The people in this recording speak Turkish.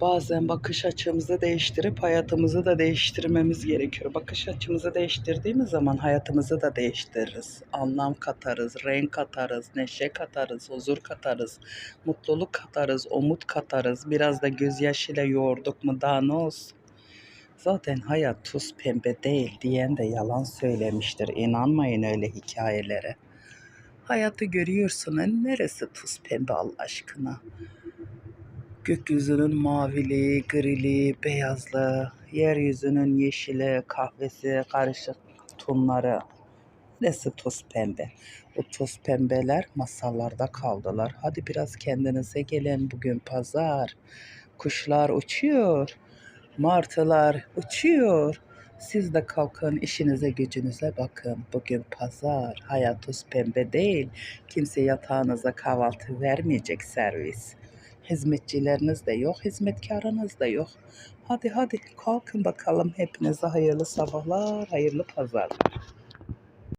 Bazen bakış açımızı değiştirip hayatımızı da değiştirmemiz gerekiyor. Bakış açımızı değiştirdiğimiz zaman hayatımızı da değiştiririz. Anlam katarız, renk katarız, neşe katarız, huzur katarız, mutluluk katarız, umut katarız. Biraz da gözyaşıyla yoğurduk mu daha ne olsun? Zaten hayat tuz pembe değil diyen de yalan söylemiştir. İnanmayın öyle hikayelere. Hayatı görüyorsun. Neresi tuz pembe Allah aşkına? Gökyüzünün mavili, grili, beyazlı, yeryüzünün yeşili, kahvesi, karışık tonları. Neresi toz pembe? O toz pembeler masallarda kaldılar. Hadi biraz kendinize gelin. Bugün pazar. Kuşlar uçuyor. Martılar uçuyor. Siz de kalkın işinize gücünüze bakın. Bugün pazar. Hayat toz pembe değil. Kimse yatağınıza kahvaltı vermeyecek servis. Hizmetçileriniz de yok, hizmetkarınız da yok. Hadi hadi kalkın bakalım hepinize hayırlı sabahlar, hayırlı pazarlar.